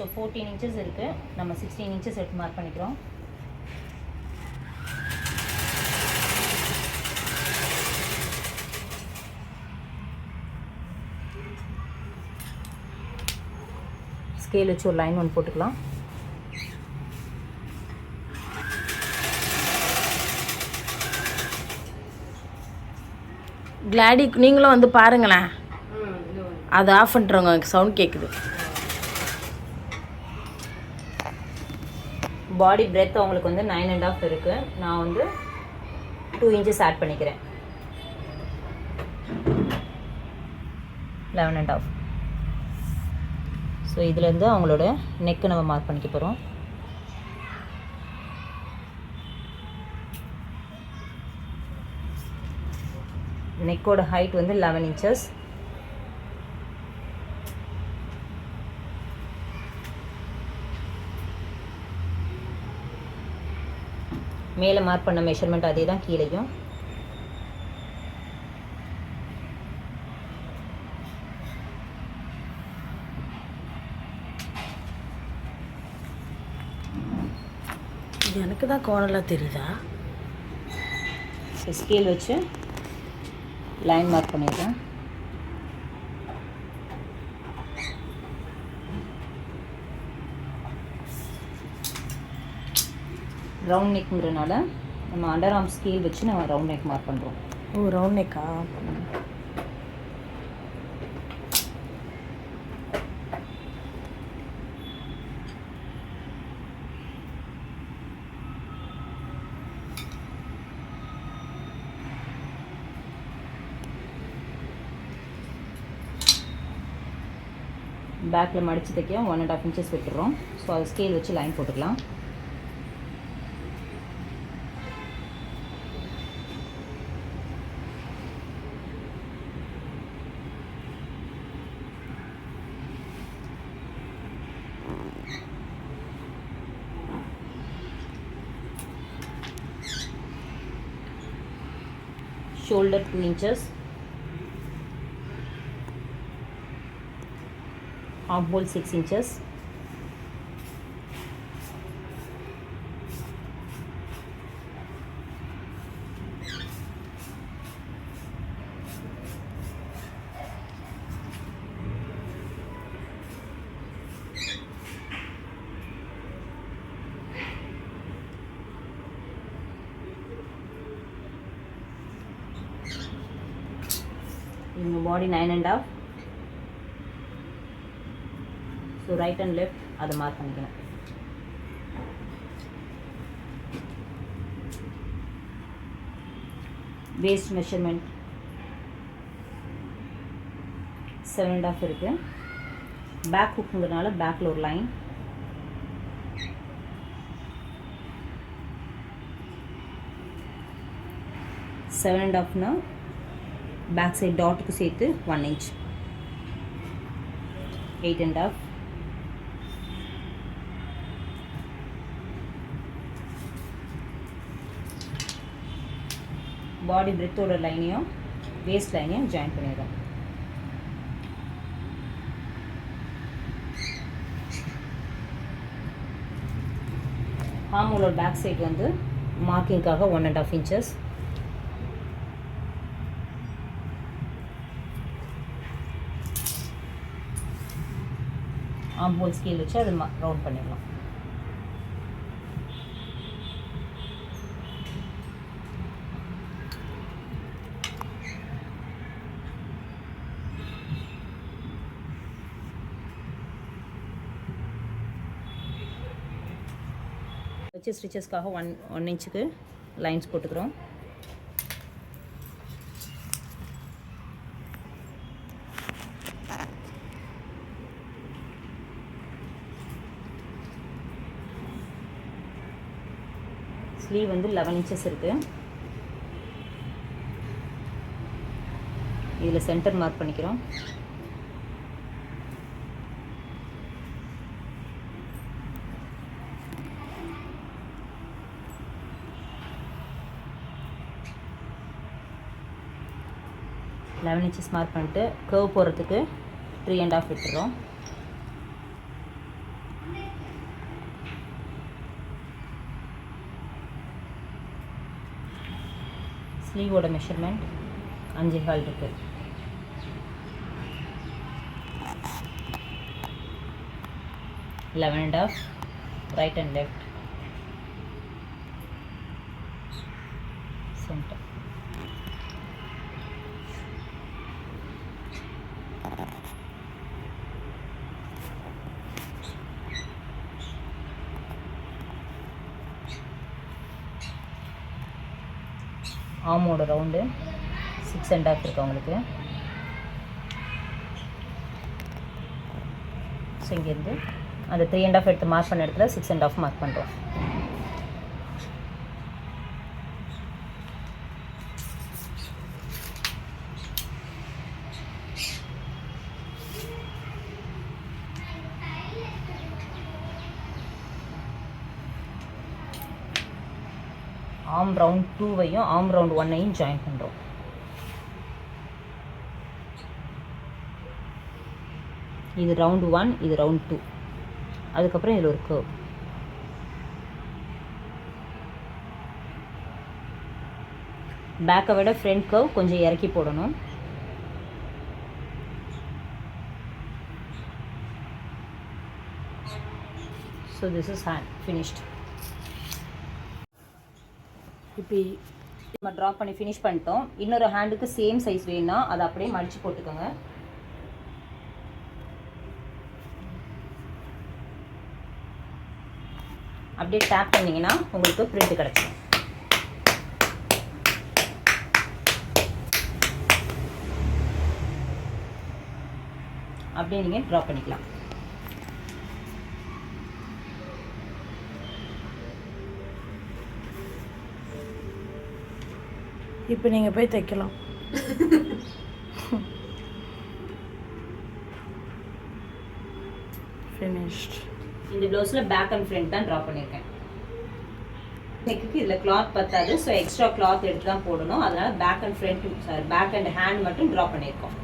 So fourteen inches இருக்குது நம்ம sixteen inches எடுத்து மார்க் பண்ணிக்கிறோம். ஸ்கேல் வச்சு ஒரு லைன் ஒன்று போட்டுக்கலாம். கிளாடி நீங்களும் வந்து பாருங்களேன். அதை ஆஃப் பண்ணுறவங்க சவுண்ட் கேட்குது பாடி பிரெத் அவங்களுக்கு வந்து நைன் அண்ட் ஆஃப் இருக்குது நான் வந்து டூ இன்ச்சஸ் ஆட் பண்ணிக்கிறேன். லெவன் அண்ட் ஆஃப் ஸோ இதுலேருந்து அவங்களோட நெக்கு நம்ம மார்க் பண்ணிக்க போகிறோம் நெக்கோட ஹைட் வந்து லெவன் இன்ச்சஸ் மேலே மார்க் பண்ண மெஷர்மெண்ட் அதே தான் கீழேயும். எனக்கு தான் கோணலாக தெரியுதா? ஸ்கேல் வச்சு லைன் மார்க் பண்ணிடுறேன். ரவுண்ட் நெக்குங்கிறனால நம்ம அண்டர் ஆர்ம் ஸ்கேல் வச்சு நம்ம ரவுண்ட் நெக் மார்க் பண்ணுறோம் ஓ ரவுண்ட் நெக்கா பேக்கில் மடித்து தைக்க ஒன் அண்ட் ஆஃப் இன்ச்சஸ் விட்டுறோம். ஸோ அதை ஸ்கேல் வச்சு லைன் போட்டுக்கலாம். Shoulder 2 inches. Armhole 6 inches இவங்க body nine and half so right and left அதை மார்க் பண்ணிக்கணும். Waist measurement seven and half இருக்குது பேக் ஹுக்குங்கிறனால பேக்கில் ஒரு லைன் செவன் அண்ட் ஆஃப்னா பேக் சைட் டாட்டுக்கு சேர்த்து one inch eight and half body பிரெத்தோட லைனையும் வேஸ்ட் லைனையும் ஜாயின் பண்ணிடுறோம் ஆமோலோட பேக் சைடு வந்து மார்க்கிங்காக ஒன் அண்ட் ஆஃப் இன்ச்சஸ் ஆம்போல் ஸ்கேல் வச்சு அதை ரவுண்ட் பண்ணிடலாம். வச்சு ஸ்டிச்சஸ்க்காக ஒன் ஒன் இன்ச்சுக்கு லைன்ஸ் போட்டுக்கிறோம். ஸ்லீவ் வந்து லெவன் இன்ச்சஸ் இருக்குது இதில் சென்டர் மார்க் பண்ணிக்கிறோம். லெவன் இன்ச்சஸ் மார்க் பண்ணிட்டு கர்வ் போகிறதுக்கு த்ரீ அண்ட் ஆஃப் விட்டுறோம். ஸ்லீவோட மெஷர்மெண்ட் அஞ்சு கால் இருக்குது eleven and half right and left centre ஆமோட round six and half இருக்குது அவங்களுக்கு. ஸோ இங்கேருந்து அந்த த்ரீ அண்ட் ஆஃப் எடுத்து மார்க் பண்ண இடத்துல சிக்ஸ் அண்ட் ஆஃப் மார்க் பண்ணுறோம் ஆம் ரவுண்ட் டூவையும் ஆம் ரவுண்ட் ஒன்னையும் ஜாயின் பண்ணுறோம் இது ரவுண்ட் ஒன் இது ரவுண்ட் டூ அதுக்கப்புறம் இதில் ஒரு கர்வ் பேக்கை விட ஃப்ரண்ட் கர்வ் கொஞ்சம் இறக்கி போடணும். So this is hand finished இப்போ நம்ம ட்ரா பண்ணி ஃபினிஷ் பண்ணிட்டோம். இன்னொரு ஹேண்டுக்கு சேம் சைஸ் வேணும்னா அதை அப்படியே மடித்து போட்டுக்கோங்க. அப்படியே டேப் பண்ணிங்கன்னா உங்களுக்கு பிரிண்ட் கிடச்சிடும் அப்படியே நீங்கள் ட்ரா பண்ணிக்கலாம். இப்போ நீங்கள் போய் தைக்கலாம். ஃபினிஷ்ட் இந்த ப்ளவுஸில் பேக் அண்ட் ஃப்ரண்ட் தான் ட்ரா பண்ணியிருக்கேன் நெக்குக்கு இதில் கிளாத் பத்தாது ஸோ எக்ஸ்ட்ரா கிளாத் எடுத்து தான் போடணும். அதனால் back and front sorry back and hand மட்டும் ட்ரா பண்ணியிருக்கோம்